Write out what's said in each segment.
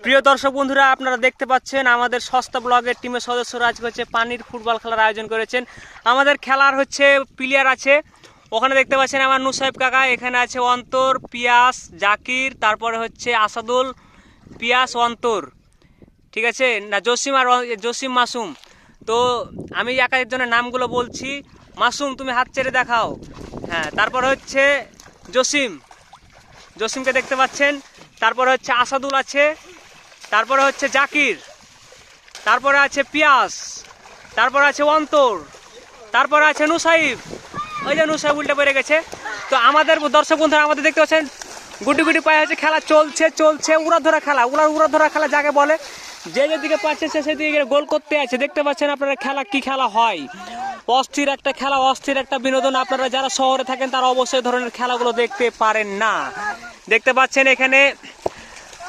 প্রিয় দর্শক বন্ধুরা, আপনারা দেখতে পাচ্ছেন আমাদের সস্তা ব্লগের টিমের সদস্যরা আজকে হচ্ছে পানির ফুটবল খেলার আয়োজন করেছেন। আমাদের খেলার হচ্ছে প্লেয়ার আছে। ওখানে দেখতে পাচ্ছেন আমার নুসাইব কাকা, এখানে আছে অন্তর, পিয়াস, জাকির, তারপরে হচ্ছে আসাদুল, পিয়াস, অন্তর। ঠিক আছে? না, জসিম আর জসিম মাসুম। তো আমি এক একজনের নামগুলো বলছি। মাসুম, তুমি হাত ছেড়ে দেখাও। হ্যাঁ তারপর হচ্ছে জসিম। জসিমকে দেখতে পাচ্ছেন। তারপর হচ্ছে আসাদুল আছে। তারপরে হচ্ছে জাকির, তারপরে আছে পিয়াস, তারপরে আছে অন্তর, তারপরে আছে নুসাইব। ওই যে নুসাইব উল্টে পড়ে গেছে। তো আমাদের দর্শক বন্ধুরা, আমাদের দেখতে পাচ্ছেন, গুটি গুটি পায়ে হচ্ছে খেলা চলছে চলছে, উড়া ধরা খেলা, উড়া উড়া ধরা খেলা যাকে বলে, যে যেদিকে পাচ্ছে সে সেদিকে গোল করতে আছে। দেখতে পাচ্ছেন আপনারা খেলা কি খেলা হয়। অস্থির একটা খেলা, অস্থির একটা বিনোদন আপনারা যারা শহরে থাকেন, তারা অবশ্যই ধরনের খেলাগুলো দেখতে পারেন না। দেখতে পাচ্ছেন এখানে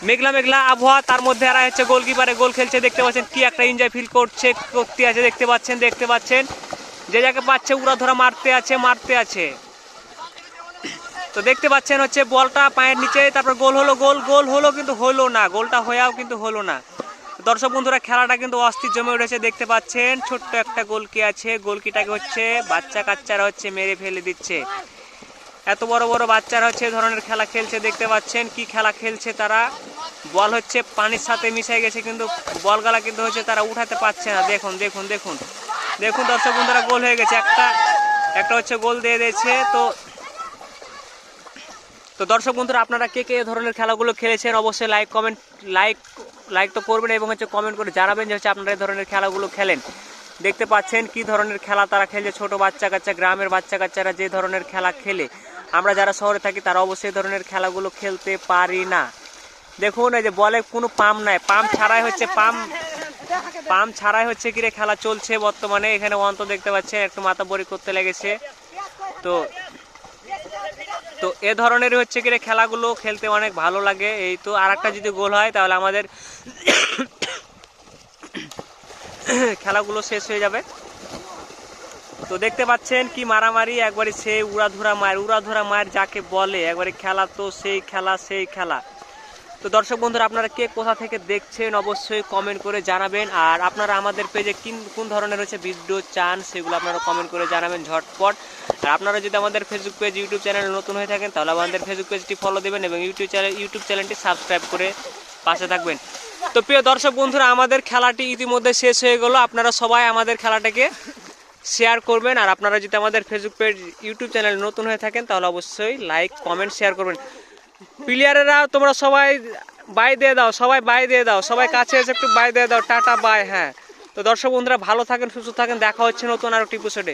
মেঘলা মেঘলা আবহাওয়া, তার মধ্যে এরা হচ্ছে গোলকিপারে গোল খেলছে। দেখতে পাচ্ছেন কি একটা এনজয় ফিল করছে করতে আছে, দেখতে পাচ্ছেন দেখতে পাচ্ছেন। যে যাকে পাচ্ছে উড়া ধরা, মারতে আছে মারতে আছে। তো দেখতে পাচ্ছেন হচ্ছে বলটা পায়ের নিচে, তারপর গোল হলো গোল গোল হলো কিন্তু হলো না। গোলটা হয়েও কিন্তু হলো না। দর্শক বন্ধুরা, খেলাটা কিন্তু অস্থির জমে উঠেছে, দেখতে পাচ্ছেন। ছোট্ট একটা গোলকি আছে? গোলকিটাকে হচ্ছে বাচ্চা কাচ্চারা হচ্ছে মেরে ফেলে দিচ্ছে। এত বড় বড় বাচ্চারা হচ্ছে ধরনের খেলা খেলছে, দেখতে পাচ্ছেন কি খেলা খেলছে তারা। বল হচ্ছে পানির সাথে মিশে গেছে, কিন্তু বলগালা কিন্তু হচ্ছে তারা উঠাতে পারছে না। দেখুন দেখুন দেখুন। দেখুন দর্শক বন্ধুরা, গোল হয়ে গেছে একটা। একটা হচ্ছে গোল দিয়ে দিয়েছে, তো তো দর্শক বন্ধুরা, আপনারা কে কে ধরনের খেলাগুলো খেলেছেন অবশ্যই লাইক, কমেন্ট, লাইক লাইক তো করবেন এবং হচ্ছে কমেন্ট করে জানাবেন যে হচ্ছে আপনারা এই ধরনের খেলাগুলো খেলেন। দেখতে পাচ্ছেন কি ধরনের খেলা তারা খেলছে, ছোট বাচ্চা কাচ্চা, গ্রামের বাচ্চা কাচ্চারা যে ধরনের খেলা খেলে। আমরা যারা শহরে থাকি, তারা অবশ্যই ধরনের খেলাগুলো খেলতে পারি না। দেখুন, এই যে বলে কোনো পাম্প নাই। পাম্প ছাড়াই হচ্ছে পাম্প। পাম্প ছাড়াই হচ্ছে কিরে খেলা চলছে বর্তমানে। এখানে অন্ত দেখতে পাচ্ছেন, একটু মাথা বড়ি করতে লেগেছে। তো তো এ ধরনের হচ্ছে কি রে খেলাগুলো খেলতে অনেক ভালো লাগে। এই তো আর যদি গোল হয়, তাহলে আমাদের খেলাগুলো শেষ হয়ে যাবে। তো দেখতে পাচ্ছেন কি মারামারি, একবারে সেই উড়াধুরা মায়ের উড়াধুরা মায়ের যাকে বলে, একবারে খেলা তো সেই খেলা সেই খেলা। তো দর্শক বন্ধুরা, আপনারা কে কোথা থেকে দেখছেন অবশ্যই কমেন্ট করে জানাবেন। আর আপনারা আমাদের পেজে কিন কোন ধরনের হচ্ছে ভিডিও চান, সেগুলো আপনারা কমেন্ট করে জানাবেন ঝটপট। আর আপনারা যদি আমাদের ফেসবুক পেজ ইউটিউব চ্যানেল নতুন হয়ে থাকেন, তাহলে আমাদের ফেসবুক পেজটি ফলো দেবেন এবং ইউটিউব চ্যানেল ইউটিউব চ্যানেলটি সাবস্ক্রাইব করে পাশে থাকবেন। তো প্রিয় দর্শক বন্ধুরা, আমাদের খেলাটি ইতিমধ্যে শেষ হয়ে গেল। আপনারা সবাই আমাদের খেলাটাকে শেয়ার করবেন। আর আপনারা যদি আমাদের ফেসবুক পেজ ইউটিউব চ্যানেল নতুন হয়ে থাকেন, তাহলে অবশ্যই লাইক কমেন্ট শেয়ার করবেন। প্লেয়ারেরা তোমরা সবাই বাই দিয়ে দাও, সবাই বাই দিয়ে দাও, সবাই কাছে এসে একটু বাই দিয়ে দাও, টাটা বাই হ্যাঁ। তো দর্শক বন্ধুরা, ভালো থাকেন, সুস্থ থাকেন, দেখা হচ্ছে নতুন আর একটি